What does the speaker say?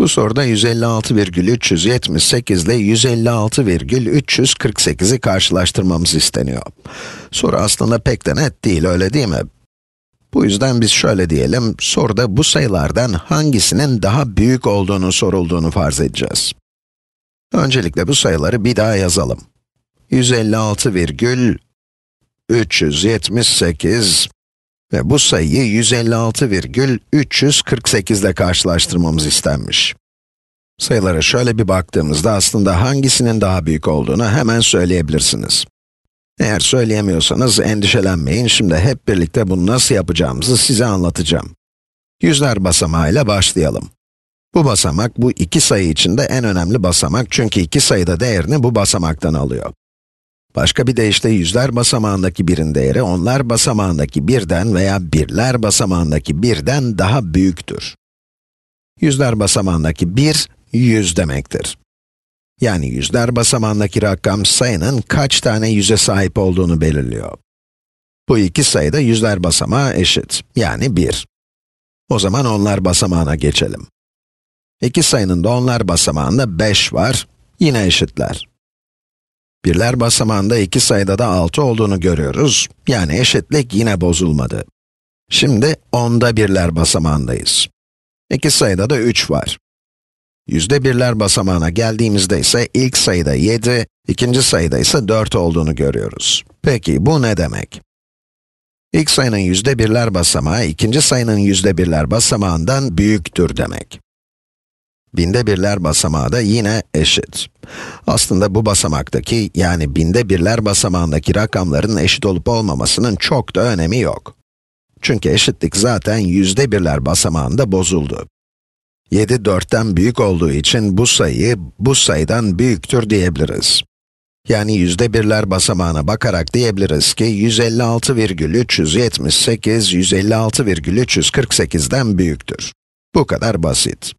Bu soruda 156,378 ile 156,348'i karşılaştırmamız isteniyor. Soru aslında pek de net değil, öyle değil mi? Bu yüzden biz şöyle diyelim, soruda bu sayılardan hangisinin daha büyük olduğunu sorulduğunu farz edeceğiz. Öncelikle bu sayıları bir daha yazalım. 156,378 ve bu sayıyı 156,348 ile karşılaştırmamız istenmiş. Sayılara şöyle bir baktığımızda aslında hangisinin daha büyük olduğunu hemen söyleyebilirsiniz. Eğer söyleyemiyorsanız endişelenmeyin, şimdi hep birlikte bunu nasıl yapacağımızı size anlatacağım. Yüzler basamağıyla başlayalım. Bu basamak, bu iki sayı içinde en önemli basamak çünkü iki sayı da değerini bu basamaktan alıyor. Başka bir deyişle yüzler basamağındaki birin değeri onlar basamağındaki birden veya birler basamağındaki birden daha büyüktür. Yüzler basamağındaki 1, 100 demektir. Yani yüzler basamağındaki rakam sayının kaç tane yüze sahip olduğunu belirliyor. Bu iki sayı da yüzler basamağı eşit, yani 1. O zaman onlar basamağına geçelim. İki sayının da onlar basamağında 5 var, yine eşitler. Birler basamağında iki sayıda da 6 olduğunu görüyoruz, yani eşitlik yine bozulmadı. Şimdi onda birler basamağındayız. İki sayıda da 3 var. Yüzde birler basamağına geldiğimizde ise ilk sayıda 7, ikinci sayıda ise 4 olduğunu görüyoruz. Peki bu ne demek? İlk sayının yüzde birler basamağı, ikinci sayının yüzde birler basamağından büyüktür demek. Binde birler basamağı da yine eşit. Aslında bu basamaktaki, yani binde birler basamağındaki rakamların eşit olup olmamasının çok da önemi yok. Çünkü eşitlik zaten yüzde birler basamağında bozuldu. 7, 4'ten büyük olduğu için bu sayı, bu sayıdan büyüktür diyebiliriz. Yani yüzde birler basamağına bakarak diyebiliriz ki 156,378, 156,348'den büyüktür. Bu kadar basit.